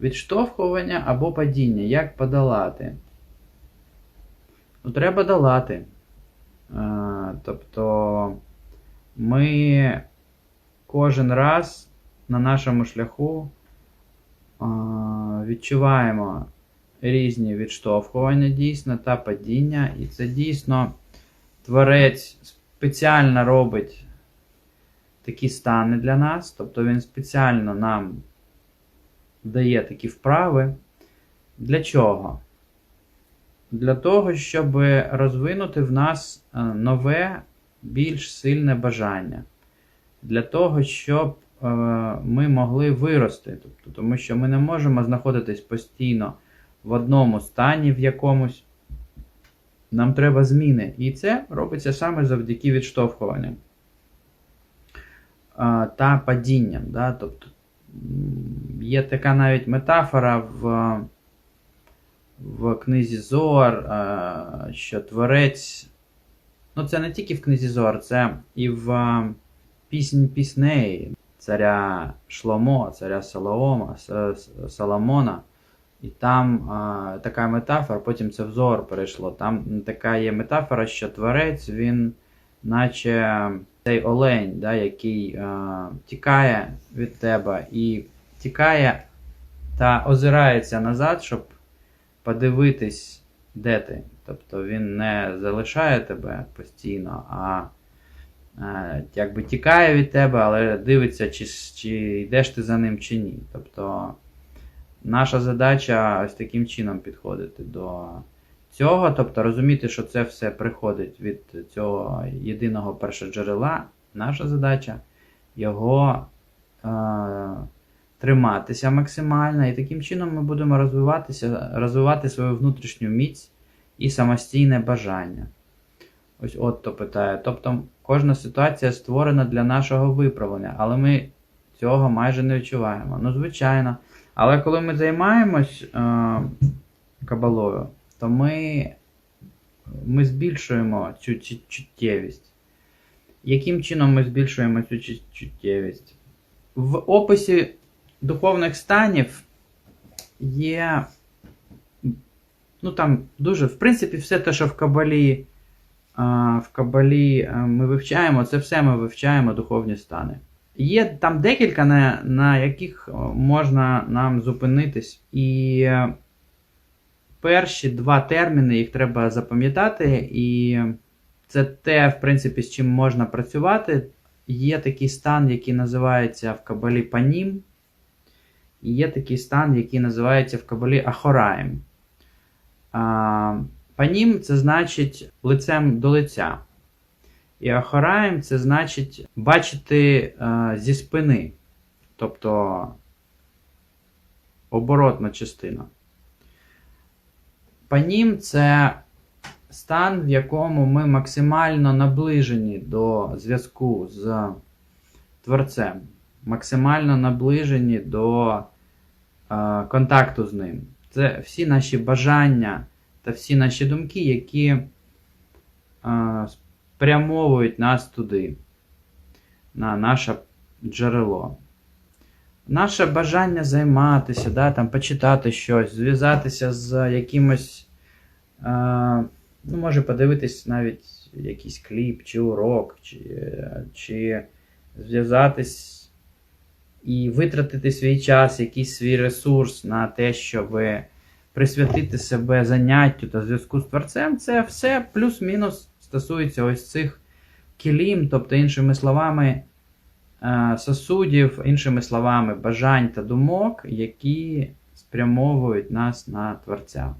Відштовхування або падіння. Як подолати? Ну, треба долати. Е, тобто ми кожен раз на нашому шляху е, відчуваємо різні відштовхування дійсно та падіння. І це дійсно творець спеціально робить такі стани для нас. Тобто він спеціально нам дає такі вправи. Для чого? Для того, щоб розвинути в нас е, нове, більш сильне бажання. Для того, щоб е, ми могли вирости. Тобто, тому що ми не можемо знаходитись постійно в одному стані в якомусь. Нам треба зміни. І це робиться саме завдяки відштовхуванню е, та падінням. Да? Тобто, є така навіть метафора в, в книзі Зоар, е, що творець. Ну, це не тільки в книзі Зоар, це і в е, пісні пісней царя Шломо, царя Солома, С- С- Соломона. І там а, така метафора, потім це взор перейшло. Там така є метафора, що творець, він, наче цей олень, да, який а, тікає від тебе і тікає та озирається назад, щоб подивитись, де ти. Тобто він не залишає тебе постійно, а е, якби тікає від тебе, але дивиться, чи, чи йдеш ти за ним, чи ні. Тобто наша задача ось таким чином підходити до цього, тобто розуміти, що це все приходить від цього єдиного першоджерела. Наша задача його е, триматися максимально, і таким чином ми будемо розвиватися, розвивати свою внутрішню міць і самостійне бажання. Ось от то питає. Тобто кожна ситуація створена для нашого виправлення, але ми цього майже не відчуваємо. Ну, звичайно. Але коли ми займаємось е, кабалою, то ми, ми збільшуємо цю чу- чуттєвість. Яким чином ми збільшуємо цю чу- чуттєвість? В описі духовних станів є. Ну там дуже, в принципі, все те, що в кабалі, в кабалі ми вивчаємо, це все ми вивчаємо духовні стани. Є там декілька, на, на яких можна нам зупинитись. І е, перші два терміни їх треба запам'ятати, і це те, в принципі, з чим можна працювати. Є такий стан, який називається в кабалі панім, і є такий стан, який називається в кабалі ахораєм. Панім це значить лицем до лиця. І ахораєм це значить бачити е, зі спини, тобто оборотна частина. Панім це стан, в якому ми максимально наближені до зв'язку з Творцем, максимально наближені до е, контакту з ним. Це всі наші бажання та всі наші думки, які е, спрямовують нас туди, на наше джерело. Наше бажання займатися, да, там, почитати щось, зв'язатися з якимось, е, ну, може подивитись навіть якийсь кліп, чи урок, чи, чи зв'язатись і витратити свій час, якийсь свій ресурс на те, щоб присвятити себе заняттю та зв'язку з творцем, це все плюс-мінус стосується ось цих кілім, тобто, іншими словами, е, сосудів, іншими словами, бажань та думок, які спрямовують нас на творця.